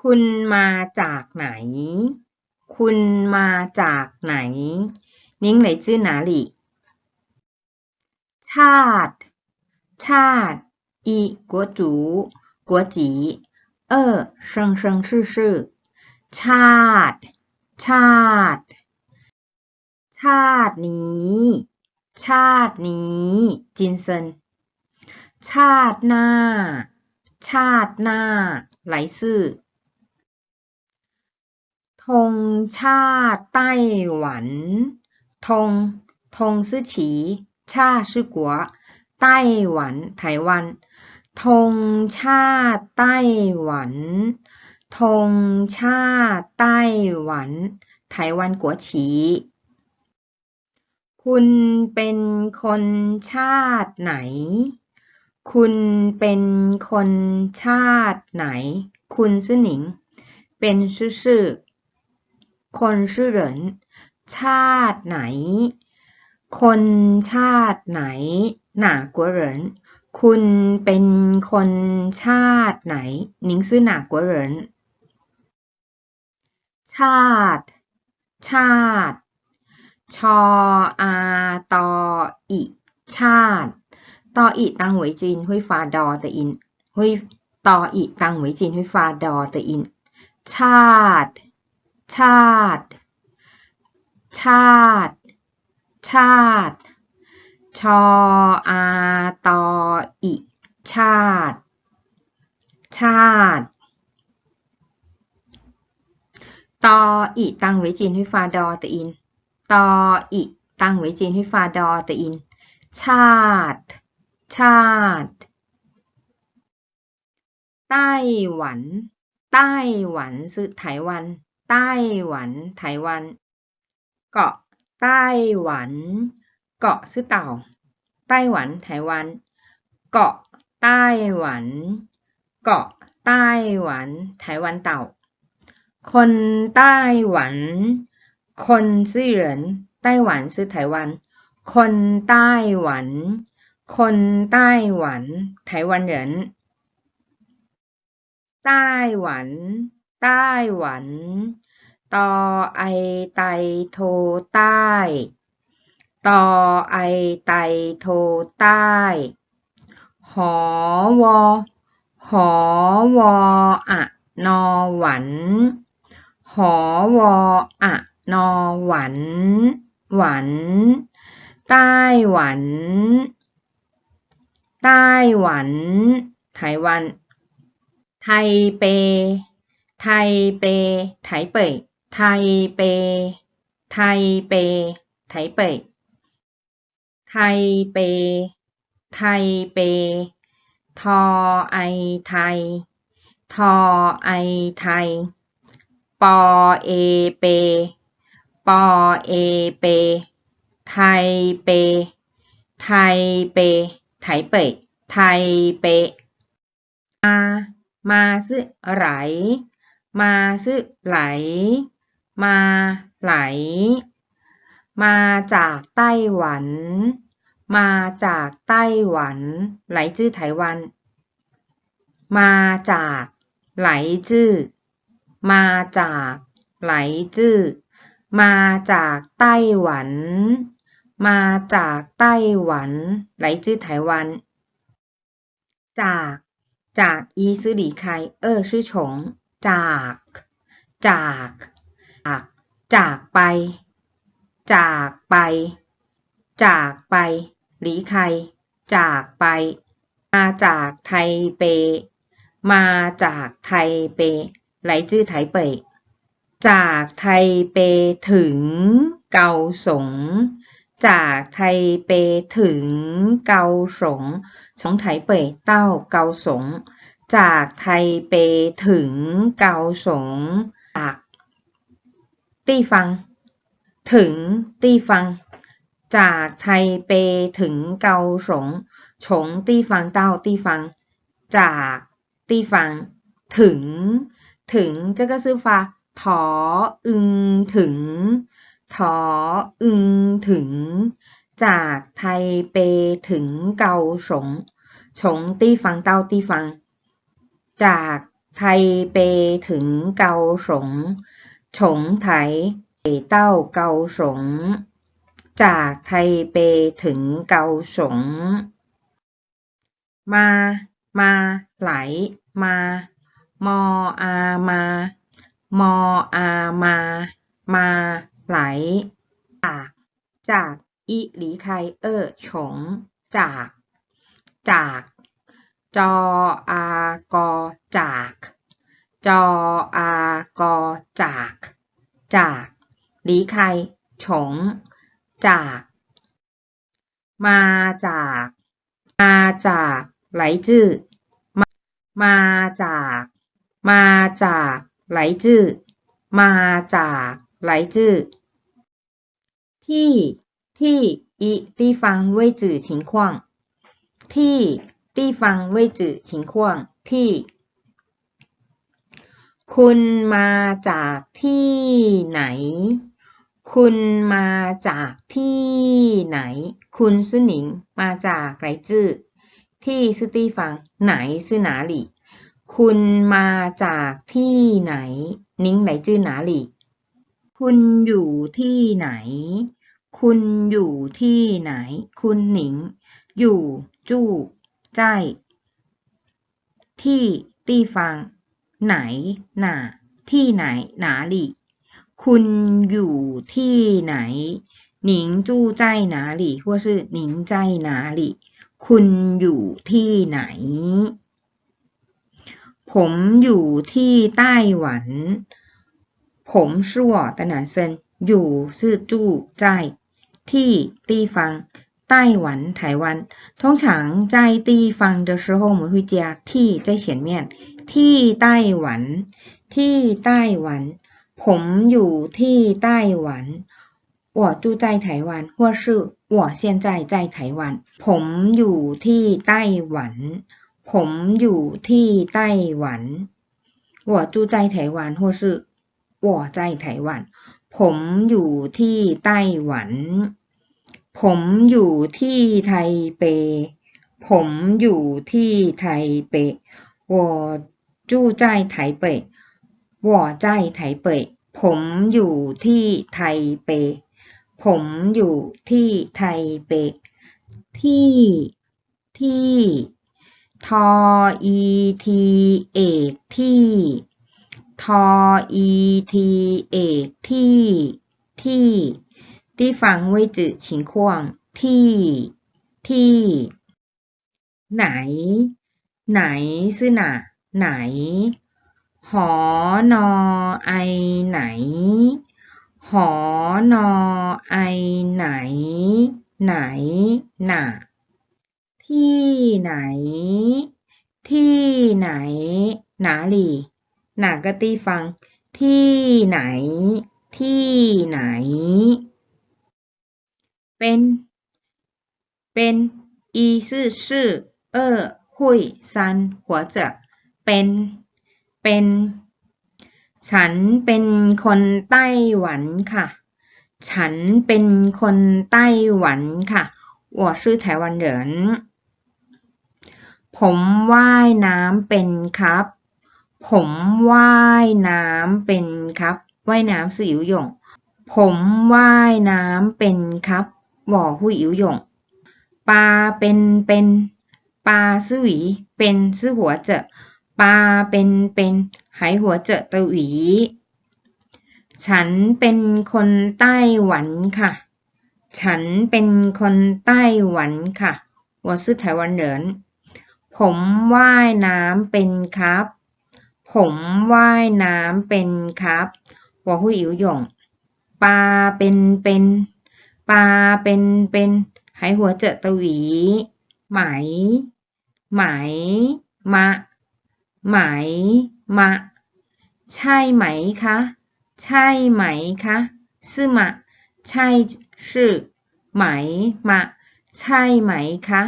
คุณมาจากไหน คุณมาจากไหน นิ่งไหนชื่อหนาลีชาติ ชาติอีกัวจูกัวจีเออชิงชิงชื่อชื่อชาติ ชาติ ชาตินี้ ชาตินี้ จินเซนชาติหน้า ชาติหน้า ไหลซื่อ ธงชาติไต้หวัน ธง ธงซื่อฉี ชาชื่อกัว ไต้หวัน ไต้หวัน ธงชาติไต้หวัน ธงชาติไต้หวัน ไต้หวันกัวฉี คุณเป็นคนชาติไหน คุณเป็นคนชาติไหน คุณซื่อหนิง เป็นซื่อ คนชื่อเหริน ชาติไหน คนชาติไหน หนากัวเหริน คุณเป็นคนชาติไหนนิงซื่อหนากัวเหริน ชาติ ชาติ ชออาตออิชาติตออิตังหวยจีนหุยฟาดอตอินหุยตออิตังหวยจีนหุยฟาดอตอิน ชาติ ชาติ ชาติ ชาติ ชออาตออิชาติ ชาติ ตออิตังไวจีนให้ฟาดอตะอิน ตออิตังไวจีนให้ฟาดอตะอิน ชาติ ชาติ ไต้หวัน ไต้หวันซื้อไต้หวัน ไต้หวัน ไต้หวัน เกาะ ไต้หวัน เกาะซื่อเต่า ไต้หวัน ไต้หวัน เกาะ ไต้หวัน เกาะ ไต้หวัน ไต้หวันเต่า คนไต้หวัน คนซื่อเหรินไต้หวันซื่อไต้หวัน คนไต้หวัน คนไต้หวัน ไต้หวันเหรินไต้หวัน ไต้หวัน ตอไอไตโทใต้ ตอไอไตโทใต้ หอวอ หอวออะนอหวัน หอวออะนอหวัน หวัน ไต้หวัน ไต้หวัน ไต้หวัน ไทเป ไทเปไทเป่ย ไทเป ไทเปไทเป่ย ไทเป ไทเป ทอไอไทย ทอไอไทย ปอเอเป ปอเอเป ไทเป ไทเปไทเป่ย ไทเป มา มา是ไหล มาซึไหล มาไหล มาจากไต้หวัน มาจากไต้หวัน ไหลจื้อไต้หวัน มาจาก ไหลจื้อ มาจาก ไหลจื้อ มาจากไต้หวัน มาจากไต้หวัน ไหลจื้อไต้หวัน จาก จากอีซื้อหลีไคเออชื่อฉง จาก จาก จาก จากไป จากไป จากไป หลีใครจากไป มาจากไทเป มาจากไทเป ไหลจื้อไทเปจากไทเปถึงเกาสง จากไทเปถึงเกาสง สงไถเปเต้าเกาสง จากไทเปถึง เกาสงจาก地方ถึง地方จากไทเปถึงเกาสง从地方到地方จาก地方ถึง ถึง这个是发ถออึงถึง ถออึงถึง จากไทเปถึงเกาสง从地方到地方 จากไทเปถึงเกาสง ฉงไถเป่เต้าเกาสง จากไทเปถึงเกาสง มา มาไหลมา มออา มา มออา มา มาไหล จาก จากอีหลีไคเออฉง จาก จาก จออากอ จาก จออากอจาก จากหลีไคฉงจาก มาจาก มาจากไหลจื้อมามาจาก มาจากไหลจื้อมาจากไหลจื้อที่ที่一地方位置情况ที่地方位置情况ที่ คุณมาจากที่ไหน คุณมาจากที่ไหน คุณซื่อหนิง มาจากไรจื้อ ที่ซื่อตีฟัง ไหนซื่อหนาหลีคุณมาจากที่ไหน นิ้งไหนจื้อหนาหลีคุณอยู่ที่ไหน คุณอยู่ที่ไหน คุณหนิง อยู่ จู้ใจ ที่ตีฟัง ไหนหนาที่ไหนหนาหลีคุณอยู่ที่ไหนหนิงจู้ใจหนาหลี或是您在哪里คุณอยู่ที่ไหน ผมอยู่ที่ไต้หวัน ผม是我的男生อยู่是住在ที่地方ไต้หวัน台湾通常在地方的时候我们会加ที่在前面 ที่ไต้หวัน ที่ไต้หวัน ผมอยู่ที่ไต้หวัน我住在台湾或是我现在在台湾ผมอยู่ที่ไต้หวัน ผมอยู่ที่ไต้หวัน我住在台湾或是我在台湾ผมอยู่ที่ไต้หวัน ผมอยู่ที่ไทเป ผมอยู่ที่ไทเป我 จู้ใจไทเป่ยหัวใจไทเป่ผมอยู่ที่ไทเป่ผมอยู่ที่ไทเป่ที่ ที่ ทออีทีเอกที่ ทออีทีเอกที่ ที่ที่ฟังไว้จื่อชิงควงที่ ที่ ไหน ไหนซื่อหนา ไหน หอนอไอไหน หอนอไอไหน ไหนหนาที่ไหน ที่ไหน哪里哪个地方ที่ไหน ที่ไหน เป็น เป็น一是是二会三活着 เป็น เป็น ฉันเป็นคนไต้หวันค่ะ ฉันเป็นคนไต้หวันค่ะ我是台湾人ผมว่ายน้ำเป็นครับ ผมว่ายน้ำเป็นครับว่ายน้ำ是游泳ผมว่ายน้ำเป็นครับ我会游泳ปลาเป็นเป็นปลา是鱼เป็น是活着 ปลาเป็นเป็น还活着的鱼ฉันเป็นคนไต้หวันค่ะ ฉันเป็นคนไต้หวันค่ะ我是台湾人ผมว่ายน้ำเป็นครับ ผมว่ายน้ำเป็นครับ我会游泳ปลาเป็นเป็นปลาเป็นเป็น还活着的鱼ไหม ไหม มะ ไหม มะ ใช่ไหมคะ ใช่ไหมคะ是吗ใช่是ไหม มะ ใช่ไหมคะ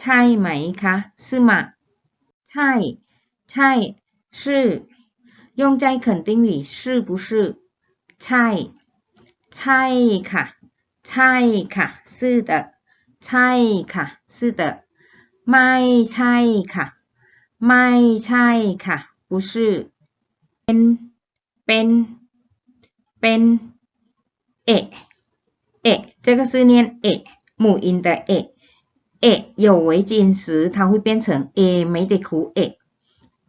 ใช่ไหมคะ是吗ใช่ ใช่是用在肯定语是不是ใช่ ใช่ค่ะ ใช่ค่ะ是的ใช่ค่ะ是的ไม่ใช่ค่ะ ไม่ใช่ค่ะ 不是เป็นเป็นเป็นเอะเอะ这个是念เอะ母音的เอะเอะ有围巾时它会变成เอไม่ได้คูเอะ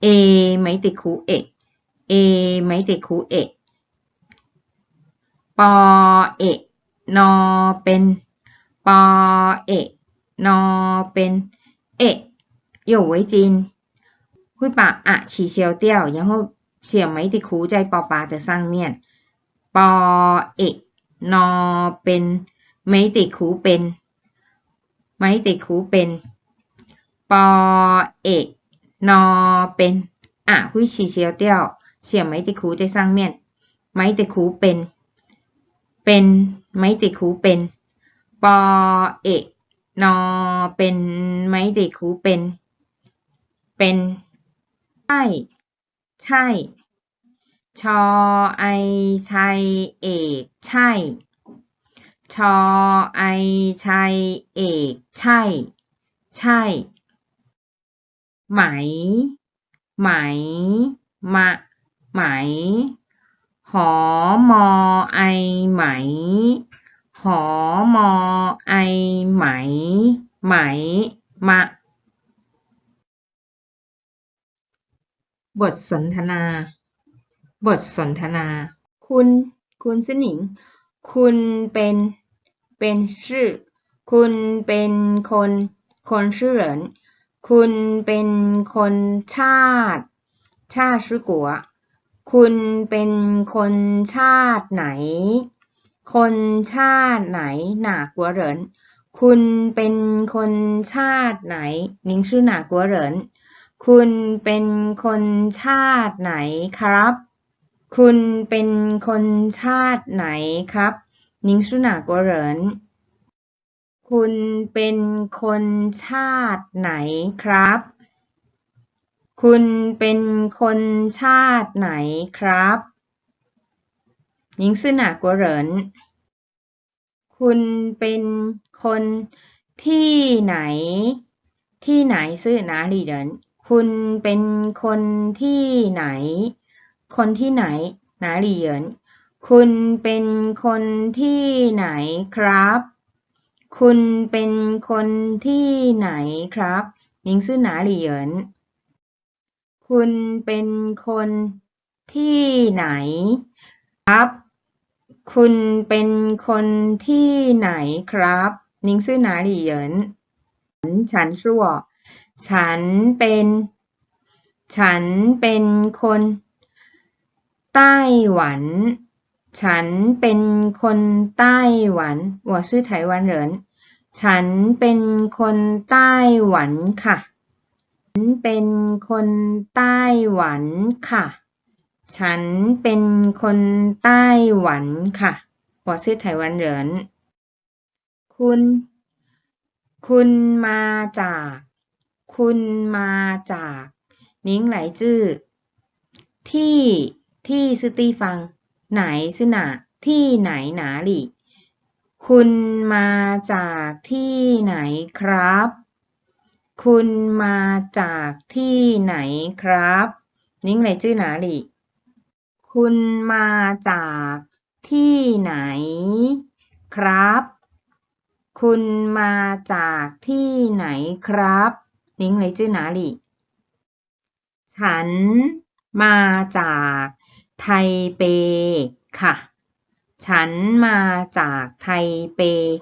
เอไม่ได้คูเอะเอไม่ได้คูเอะปอเอะนอเป็นปอเอะนอเป็นเอะ有围巾 会把啊取消掉，然后写没的คู在ปอปา的上面。ปอเอะนอเป็นไม่ติดคูเป็นไม่ติดคูเป็นปอเอะนอเป็นอ่ะ会取消掉写没ติดคู在上面ไม่ติดคูเป็น เป็นไม่ติดคูเป็นปอเอะนอเป็นไม่ติดคูเป็น เป็น ใช่ ใช่ ชอไอชัยเอก ใช่ ชอไอชัยเอก ใช่ ใช่ ไหม ไหม มะ ไหม หอมอไอไหม หอมอไอไหม ไหม มะ บทสนทนา บทสนทนา คุณ คุณสนิง คุณเป็น เป็นชื่อ คุณเป็นคน คนชื่อเหรินคุณเป็นคนชาติ ชาติชื่อกัว คุณเป็นคนชาติไหน คนชาติไหนหนากัวเหรินคุณเป็นคนชาติไหน นิงชื่อหนากัวเหริน คุณเป็นคนชาติไหนครับ คุณเป็นคนชาติไหนครับ您是哪国人คุณเป็นคนชาติไหนครับ คุณเป็นคนชาติไหนครับ您是哪国人คุณเป็นคนที่ไหน ที่ไหน是哪里人 คุณเป็นคนที่ไหน คนที่ไหน哪里人คุณเป็นคนที่ไหนครับ คุณเป็นคนที่ไหนครับ您是哪里人คุณเป็นคนที่ไหน ครับ คุณเป็นคนที่ไหนครับ您是哪里人ฉัน是我 ฉันเป็น ฉันเป็นคนไต้หวัน ฉันเป็นคนไต้หวัน我是台湾人ฉันเป็นคนไต้หวันค่ะ ฉันเป็นคนไต้หวันค่ะ ฉันเป็นคนไต้หวันค่ะ我是台湾人คุณ คุณมาจาก คุณมาจากนิ้งไหลจื้อที่ที่สตีฟัง ไหนซื่นาที่ไหนหนาหลี่คุณมาจากที่ไหนครับ คุณมาจากที่ไหนครับ นิ้งไหลจื้อหนาหลี่คุณมาจากที่ไหน ครับ คุณมาจากที่ไหนครับ 您来自哪里ฉันมาจากไทเปค่ะ ฉันมาจากไทเป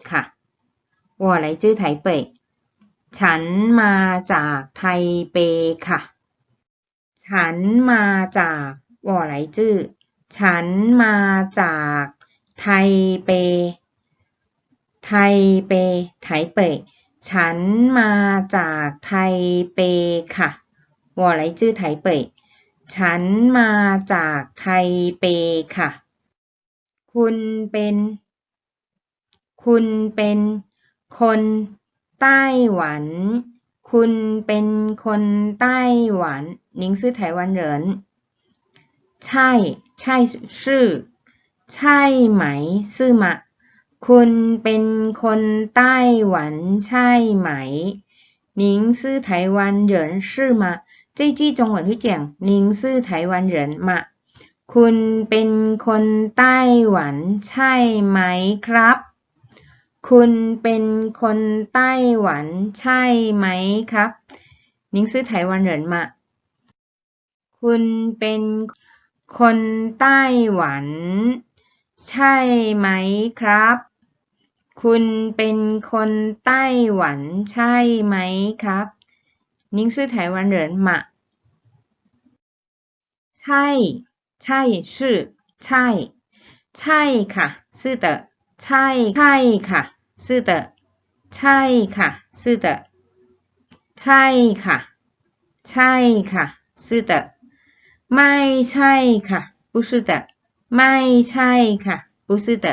ค่ะ我来自台北ฉันมาจากไทเปค่ะ ฉันมาจาก我来自ฉันมาจากไทเป ไทเป ไทเป ฉันมาจากไทเปค่ะ我来自台北ฉันมาจากไทเปค่ะ คุณเป็น คุณเป็น คนไต้หวัน คุณเป็นคนไต้หวัน您是台湾人ใช่ ใช่ชื่อ ใช่ไหม是吗 คุณเป็นคนไต้หวันใช่ไหม您是台湾人是吗 这句中文会讲您是台湾人吗คุณเป็นคนไต้หวันใช่ไหมครับ คุณเป็นคนไต้หวันใช่ไหมครับ您是台湾人吗คุณเป็นคนไต้หวัน ใช่ไหมครับ คุณเป็นคนไต้หวันใช่ไหมครับ您是台湾人吗ใช่ ใช่是ใช่ ใช่ค่ะ是的ใช่ ใช่ค่ะ是的ใช่ค่ะ是的ใช่ค่ะ ใช่ค่ะ是的ไม่ใช่ค่ะ不是的ไม่ใช่ค่ะ不是的